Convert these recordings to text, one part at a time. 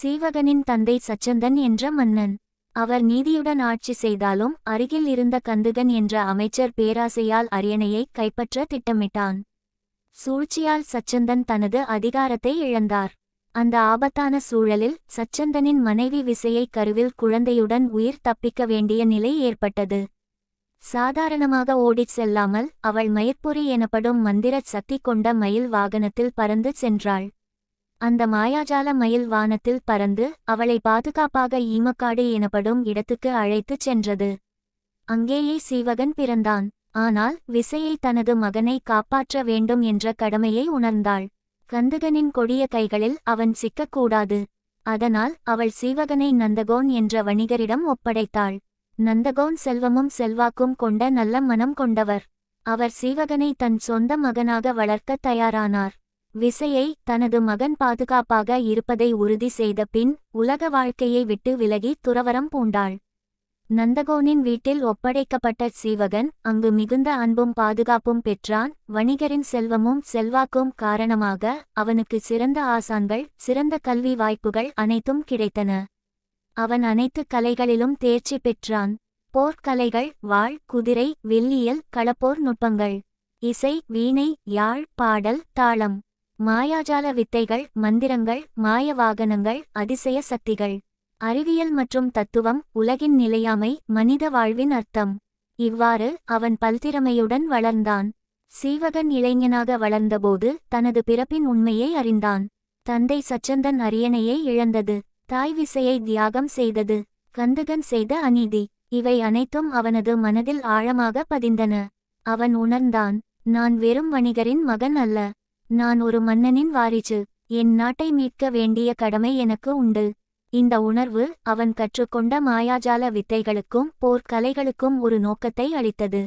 சீவகனின் தந்தை சச்சந்தன் என்ற மன்னன். அவர் நீதியுடன் ஆட்சி செய்தாலும் அருகில் இருந்த கந்துகன் என்ற அமைச்சர் பேராசையால் அரியணையை கைப்பற்ற திட்டமிட்டான். சூழ்ச்சியால் சச்சந்தன் தனது அதிகாரத்தை இழந்தார். அந்த ஆபத்தான சூழலில் சச்சந்தனின் மனைவி விசையை கருவில் குழந்தையுடன் உயிர் தப்பிக்க வேண்டிய நிலை ஏற்பட்டது. சாதாரணமாக ஓடிச் செல்லாமல் அவள் மயிர்பொறி எனப்படும் மந்திரச் சக்தி கொண்ட மயில் வாகனத்தில் பறந்து சென்றாள். அந்த மாயாஜால மயில் வானத்தில் பறந்து அவளை பாதுகாப்பாக ஈமக்காடு எனப்படும் இடத்துக்கு அழைத்துச் சென்றது. அங்கேயே சீவகன் பிறந்தான். ஆனால் விசையை தனது மகனை காப்பாற்ற வேண்டும் என்ற கடமையை உணர்ந்தாள். கந்துகனின் கொடிய கைகளில் அவன் சிக்கக்கூடாது. அதனால் அவள் சீவகனை நந்தகோன் என்ற வணிகரிடம் ஒப்படைத்தாள். நந்தகோன் செல்வமும் செல்வாக்கும் கொண்ட நல்ல மனம் கொண்டவர். அவர் சீவகனை தன் சொந்த மகனாக வளர்க்க தயாரானார். விசையை தனது மகன் பாதுகாப்பாக இருப்பதை உறுதி செய்த பின் உலக வாழ்க்கையை விட்டு விலகி துறவரம் பூண்டாள். நந்தகோனின் வீட்டில் ஒப்படைக்கப்பட்ட சீவகன் அங்கு மிகுந்த அன்பும் பாதுகாப்பும் பெற்றான். வணிகரின் செல்வமும் செல்வாக்கும் காரணமாக அவனுக்கு சிறந்த ஆசான்கள் சிறந்த கல்வி வாய்ப்புகள் அனைத்தும் கிடைத்தன. அவன் அனைத்து கலைகளிலும் தேர்ச்சி பெற்றான். போர்க்கலைகள் வாழ் குதிரை வெள்ளியல் களப்போர் நுட்பங்கள். இசை வீணை யாழ் பாடல் தாளம். மாயாஜால வித்தைகள் மந்திரங்கள் மாய வாகனங்கள் அதிசய சக்திகள். அறிவியல் மற்றும் தத்துவம் உலகின் நிலையாமை மனித வாழ்வின் அர்த்தம். இவ்வாறு அவன் பல்திறமையுடன் வளர்ந்தான். சீவகன் இளைஞனாக வளர்ந்தபோது தனது பிறப்பின் உண்மையை அறிந்தான். தந்தை சச்சந்தன் அரியணையை இழந்தது. தாய் விசையை தியாகம் செய்தது. கந்தகன் செய்த அநீதி. இவை அனைத்தும் அவனது மனதில் ஆழமாக பதிந்தன. அவன் உணர்ந்தான் நான் வெறும் வணிகரின் மகன் அல்ல. நான் ஒரு மன்னனின் வாரிசு. என் நாட்டை மீட்க வேண்டிய கடமை எனக்கு உண்டு. இந்த உணர்வு அவன் கற்றுக்கொண்ட மாயாஜால வித்தைகளுக்கும் போர்க்கலைகளுக்கும் ஒரு நோக்கத்தை அளித்தது.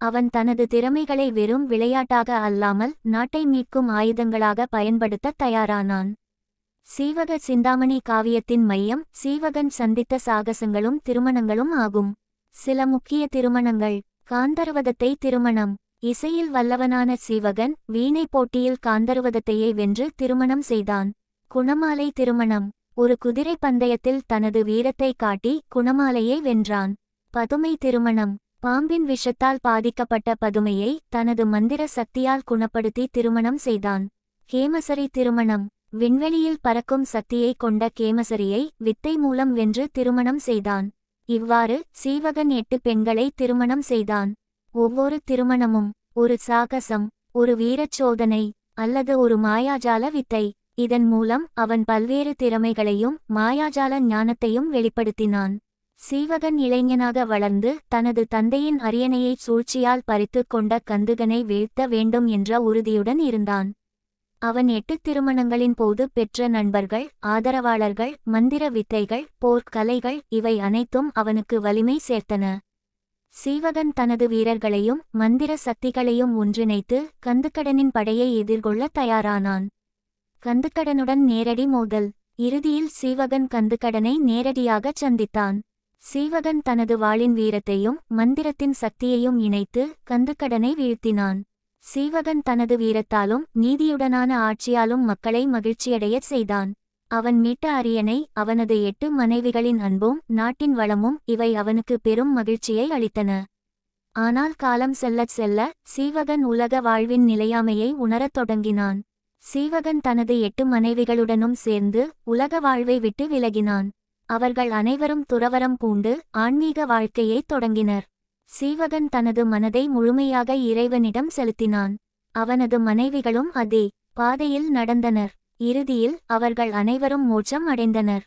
அவன் தனது திறமைகளை வெறும் விளையாட்டாக அல்லாமல் நாட்டை மீட்கும் ஆயுதங்களாக பயன்படுத்த தயாரானான். சீவக சிந்தாமணி காவியத்தின் மையம் சீவகன் சந்தித்த சாகசங்களும் திருமணங்களும் ஆகும். சில முக்கிய திருமணங்கள் காந்தர்வதத்தை திருமணம். இசையில் வல்லவனான சீவகன் வீணை போட்டியில் காந்தருவதத்தையே வென்று திருமணம் செய்தான். குணமாலை திருமணம். ஒரு குதிரை பந்தயத்தில் தனது வீரத்தை காட்டி குணமாலையை வென்றான். பதுமை திருமணம். பாம்பின் விஷத்தால் பாதிக்கப்பட்ட பதுமையை தனது மந்திர சக்தியால் குணப்படுத்தி திருமணம் செய்தான். கேமசரி திருமணம். விண்வெளியில் பறக்கும் சக்தியை கொண்ட கேமசரியை வித்தை மூலம் வென்று திருமணம் செய்தான். இவ்வாறு சீவகன் எட்டு பெண்களை திருமணம் செய்தான். ஒவ்வொரு திருமணமும் ஒரு சாகசம் ஒரு வீரச்சோதனை அல்லது ஒரு மாயாஜால வித்தை. இதன் மூலம் அவன் பல்வேறு திறமைகளையும் மாயாஜால ஞானத்தையும் வெளிப்படுத்தினான். சீவகன் இளைஞனாக வளர்ந்து தனது தந்தையின் அரியணையை சூழ்ச்சியால் பறித்துக் கொண்ட கந்துகனை வீழ்த்த வேண்டும் என்ற உறுதியுடன் இருந்தான். அவன் எட்டு திருமணங்களின் போது பெற்ற நண்பர்கள் ஆதரவாளர்கள் மந்திர வித்தைகள் போர்க்கலைகள் இவை அனைத்தும் அவனுக்கு வலிமை சேர்த்தன. சீவகன் தனது வீரர்களையும் மந்திர சக்திகளையும் ஒன்றிணைத்து கந்துக்கடனின் படையை எதிர்கொள்ள தயாரானான். கந்துக்கடனுடன் நேரடி மோதல். இறுதியில் சீவகன் கந்துக்கடனை நேரடியாகச் சந்தித்தான். சீவகன் தனது வாளின் வீரத்தையும் மந்திரத்தின் சக்தியையும் இணைத்து கந்துக்கடனை வீழ்த்தினான். சீவகன் தனது வீரத்தாலும் நீதியுடனான ஆட்சியாலும் மக்களை மகிழ்ச்சியடையச் செய்தான். அவன் மீட்ட அரியணை அவனது எட்டு மனைவிகளின் அன்பும் நாட்டின் வளமும் இவை அவனுக்கு பெரும் மகிழ்ச்சியை அளித்தன. ஆனால் காலம் செல்லச் செல்ல சீவகன் உலக வாழ்வின் நிலையாமையை உணரத் தொடங்கினான். சீவகன் தனது எட்டு மனைவிகளுடனும் சேர்ந்து உலக வாழ்வை விட்டு விலகினான். அவர்கள் அனைவரும் துறவரம் பூண்டு ஆன்மீக வாழ்க்கையைத் தொடங்கினர். சீவகன் தனது மனதை முழுமையாக இறைவனிடம் செலுத்தினான். அவனது மனைவிகளும் அதே பாதையில் நடந்தனர். இறுதியில் அவர்கள் அனைவரும் மோட்சம் அடைந்தனர்.